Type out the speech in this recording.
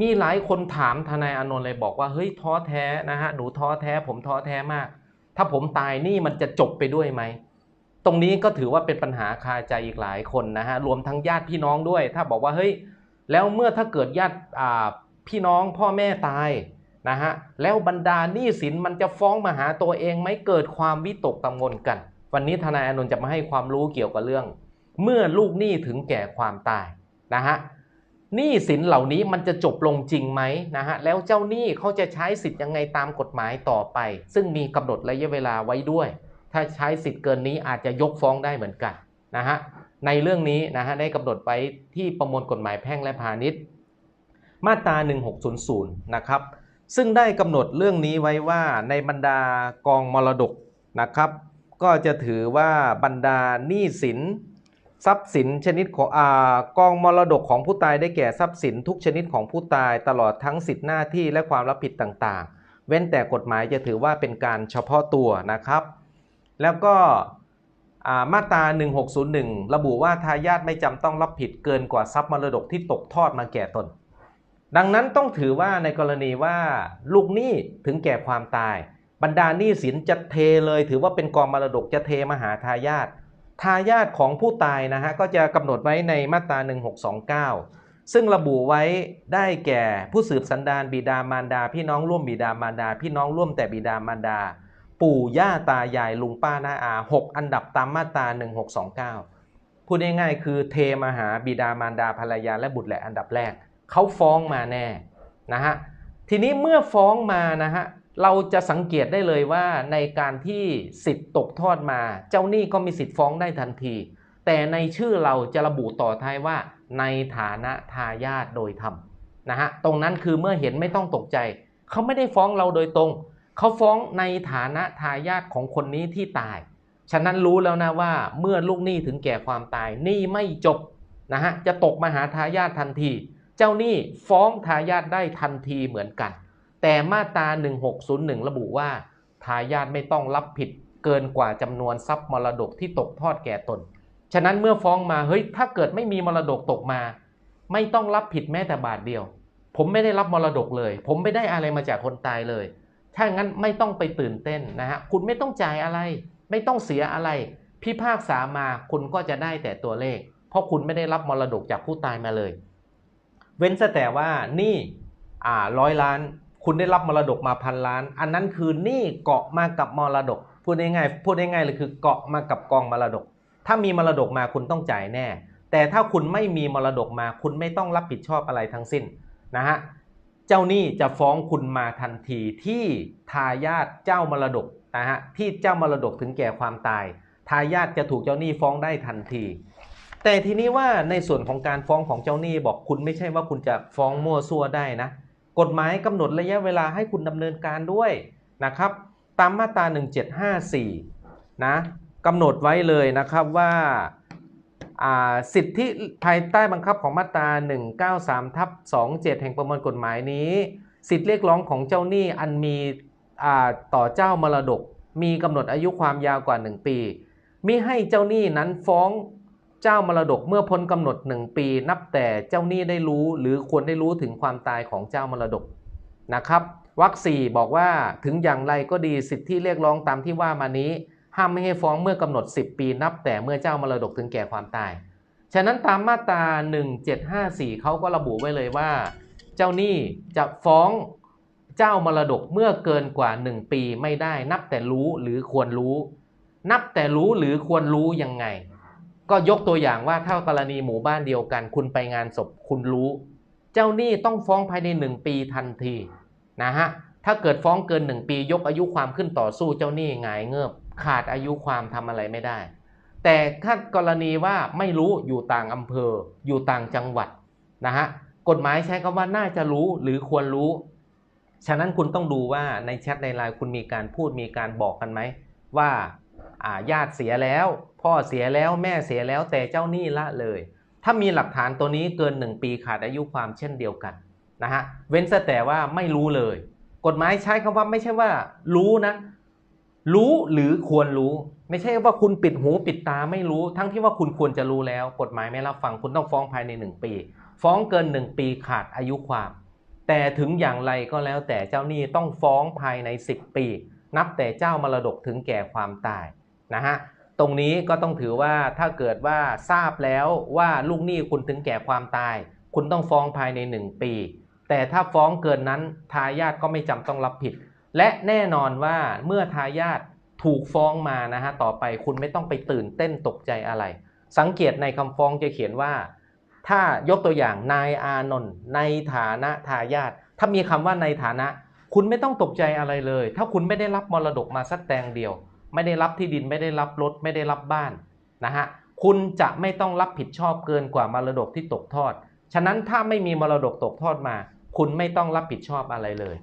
มีหลายคนถามทนายอานนท์เลยบอกว่าเฮ้ยท้อแท้นะฮะหนูท้อแท้ ผมท้อแท้มาก ถ้าผมตายนี่มันจะจบไปด้วยไหมตรงนี้ก็ถือว่าเป็นปัญหาคาใจอีกหลายคนนะฮะรวมทั้งญาติพี่น้องด้วย ถ้าบอกว่าเฮ้ยแล้วเมื่อถ้าเกิดญาติพี่น้องพ่อแม่ตายนะฮะแล้วบรรดาหนี้สินมันจะฟ้องมาหาตัวเองไหมเกิดความวิตกกังวลกัน วันนี้ทนายอนนท์จะมาให้ความรู้เกี่ยวกับเรื่อง เมื่อลูกหนี้ถึงแก่ความตายนะฮะ หนี้สินเหล่านี้มันจะจบลงจริงไหมนะฮะแล้วเจ้าหนี้เขาจะใช้สิทธิ์ยังไงตามกฎหมายต่อไป ซึ่งมีกำหนดระยะเวลาไว้ด้วย ถ้าใช้สิทธิ์เกินนี้อาจจะยกฟ้องได้เหมือนกันนะฮะในเรื่องนี้นะฮะได้กำหนดไว้ที่ประมวลกฎหมายแพ่งและพาณิชย์ มาตรา 1600 นะครับซึ่งได้กำหนดเรื่องนี้ไว้ว่าในบรรดากองมรดกนะครับ ก็จะถือว่าบรรดาหนี้สิน ทรัพย์สินชนิดของอากองมรดกของผู้ตายได้แก่ทรัพย์สินทุกชนิดของผู้ตายตลอดทั้งสิทธิหน้าที่และความรับผิดต่างๆ เว้นแต่กฎหมายจะถือว่าเป็นการเฉพาะตัวนะครับ แล้วก็อ่ามาตรา 1601 ระบุว่าทายาทไม่จำต้องรับผิดเกินกว่าทรัพย์มรดกที่ตกทอดมาแก่ตน ดังนั้นต้องถือว่าในกรณีว่าลูกหนี้ถึงแก่ความตาย บรรดาหนี้สินจะเทเลย ถือว่าเป็นกองมรดกจะเทมาหาทายาท ทายาทของผู้ตายนะฮะก็จะกำหนดไว้ในมาตรา 1629 ซึ่งระบุไว้ได้แก่ผู้สืบสันดานบิดามารดา พี่น้องร่วมบิดามารดา พี่น้องร่วมแต่บิดามารดา ปู่ย่าตายายลุงป้าน้าอาหกอันดับตามมาตรา 1629 พูดง่ายๆคือเทมาหาบิดามารดาภรรยาและบุตรแหละอันดับแรกเขาฟ้องมาแน่นะฮะทีนี้เมื่อฟ้องมานะฮะ เราจะสังเกตได้เลยว่าในการที่สิทธิ์ตกทอดมา เจ้าหนี้ก็มีสิทธิ์ฟ้องได้ทันที แต่ในชื่อเราจะระบุต่อท้ายว่า ในฐานะทายาทโดยธรรมนะฮะตรงนั้นคือเมื่อเห็นไม่ต้องตกใจ เขาไม่ได้ฟ้องเราโดยตรง เขาฟ้องในฐานะทายาทของคนนี้ที่ตาย ฉะนั้นรู้แล้วนะว่าเมื่อลูกหนี้ถึงแก่ความตายหนี้ไม่จบนะฮะจะตกมาหาทายาททันที เจ้าหนี้ฟ้องทายาทได้ทันทีเหมือนกัน แต่มาตรา 1601 ระบุว่า ทายาทไม่ต้องรับผิดเกินกว่าจำนวนทรัพย์มรดกที่ตกทอดแก่ตน ฉะนั้นเมื่อฟ้องมา เฮ้ย ถ้าเกิดไม่มีมรดกตกมา ไม่ต้องรับผิดแม้แต่บาทเดียว ผมไม่ได้รับมรดกเลย ผมไม่ได้อะไรมาจากคนตายเลย ถ้างั้นไม่ต้องไปตื่นเต้นนะฮะ คุณไม่ต้องจ่ายอะไร ไม่ต้องเสียอะไร พิพากษามาคุณก็จะได้แต่ตัวเลข เพราะคุณไม่ได้รับมรดกจากผู้ตายมาเลย เว้นแต่ว่านี่อ่าร้อยล้าน คุณได้รับมรดกมาพันล้าน อันนั้นคือหนี้เกาะมากับมรดก พูดง่ายๆพูดง่ายๆเลยคือเกาะมากับกองมรดก ถ้ามีมรดกมาคุณต้องจ่ายแน่ แต่ถ้าคุณไม่มีมรดกมา คุณไม่ต้องรับผิดชอบอะไรทั้งสิ้นนะฮะเจ้าหนี้จะฟ้องคุณมาทันทีที่ทายาทเจ้ามรดกนะฮะที่เจ้ามรดกถึงแก่ความตาย ทายาทจะถูกเจ้าหนี้ฟ้องได้ทันที แต่ทีนี้ว่าในส่วนของการฟ้องของเจ้าหนี้บอกคุณไม่ใช่ว่าคุณจะฟ้องมั่วซั่วได้นะ กฎหมายกำหนดระยะเวลาให้คุณดำเนินการด้วยนะครับตามมาตรา 1754 นะกำหนดไว้เลยนะครับว่าาสิทธิภายใต้บังคับของมาตรา 193ทับ27 แห่งประมวลกฎหมายนี้ สิทธิเรียกร้องของเจ้าหนี้อันมีต่อเจ้ามรดก มีกำหนดอายุความยาวกว่า 1 ปีมิให้เจ้าหนี้นั้นฟ้อง เจ้ามรดกเมื่อพ้นกำหนด1ปี นับแต่เจ้าหนี้ได้รู้หรือควรได้รู้ถึงความตายของเจ้ามรดกนะครับวรรคสี่บอกว่าถึงอย่างไรก็ดีสิทธิเรียกร้องตามที่ว่ามานี้ ห้ามไม่ให้ฟ้องเมื่อกำหนด 10 ปี นับแต่เมื่อเจ้ามรดกถึงแก่ความตาย ฉะนั้นตามมาตรา 1754 เขาก็ระบุไว้เลยว่า เจ้าหนี้จะฟ้องเจ้ามรดกเมื่อเกินกว่า 1 ปีไม่ได้ นับแต่รู้หรือควรรู้ นับแต่รู้หรือควรรู้ยังไง ก็ยกตัวอย่างว่าถ้ากรณีหมู่บ้านเดียวกัน คุณไปงานศพคุณรู้ เจ้าหนี้ต้องฟ้องภายใน 1 ปีทันทีนะฮะถ้าเกิดฟ้องเกิน 1 ปียกอายุความขึ้นต่อสู้เจ้าหนี้หงายเงือบขาดอายุความทำอะไรไม่ได้ แต่ถ้ากรณีว่าไม่รู้อยู่ต่างอำเภอ อยู่ต่างจังหวัดนะฮะกฎหมายใช้คำว่าน่าจะรู้หรือควรรู้ ฉะนั้นคุณต้องดูว่าในแชทในไลน์คุณมีการพูดมีการบอกกันไหมว่า ญาติเสียแล้ว พ่อเสียแล้วแม่เสียแล้วแต่เจ้าหนี้ละเลย ถ้ามีหลักฐานตัวนี้เกิน 1 ปีขาดอายุความเช่นเดียวกันนะฮะเว้นแต่ว่าไม่รู้เลย กฎหมายใช้คำว่าไม่ใช่ว่ารู้นะ รู้หรือควรรู้ ไม่ใช่ว่าคุณปิดหูปิดตาไม่รู้ ทั้งที่ว่าคุณควรจะรู้แล้ว กฎหมายไม่รับฟังคุณต้องฟ้องภายใน 1 ปี ฟ้องเกิน 1 ปีขาดอายุความ แต่ถึงอย่างไรก็แล้วแต่เจ้าหนี้ต้องฟ้องภายใน 10 ปี นับแต่เจ้ามรดกถึงแก่ความตาย นะฮะตรงนี้ก็ต้องถือว่าถ้าเกิดว่าทราบแล้วว่าลูกหนี้คุณถึงแก่ความตาย คุณต้องฟ้องภายใน 1 ปี แต่ถ้าฟ้องเกินนั้นทายาทก็ไม่จำต้องรับผิด และแน่นอนว่าเมื่อทายาทถูกฟ้องมานะฮะต่อไปคุณไม่ต้องไปตื่นเต้นตกใจอะไร สังเกตในคำฟ้องจะเขียนว่า ถ้ายกตัวอย่างนายอานนท์ในฐานะทายาทถ้ามีคำว่าในฐานะ คุณไม่ต้องตกใจอะไรเลย ถ้าคุณไม่ได้รับมรดกมาสักแตงเดียว ไม่ได้รับที่ดินไม่ได้รับรถไม่ได้รับบ้านนะฮะคุณจะไม่ต้องรับผิดชอบเกินกว่ามรดกที่ตกทอด ฉะนั้นถ้าไม่มีมรดกตกทอดมา คุณไม่ต้องรับผิดชอบอะไรเลย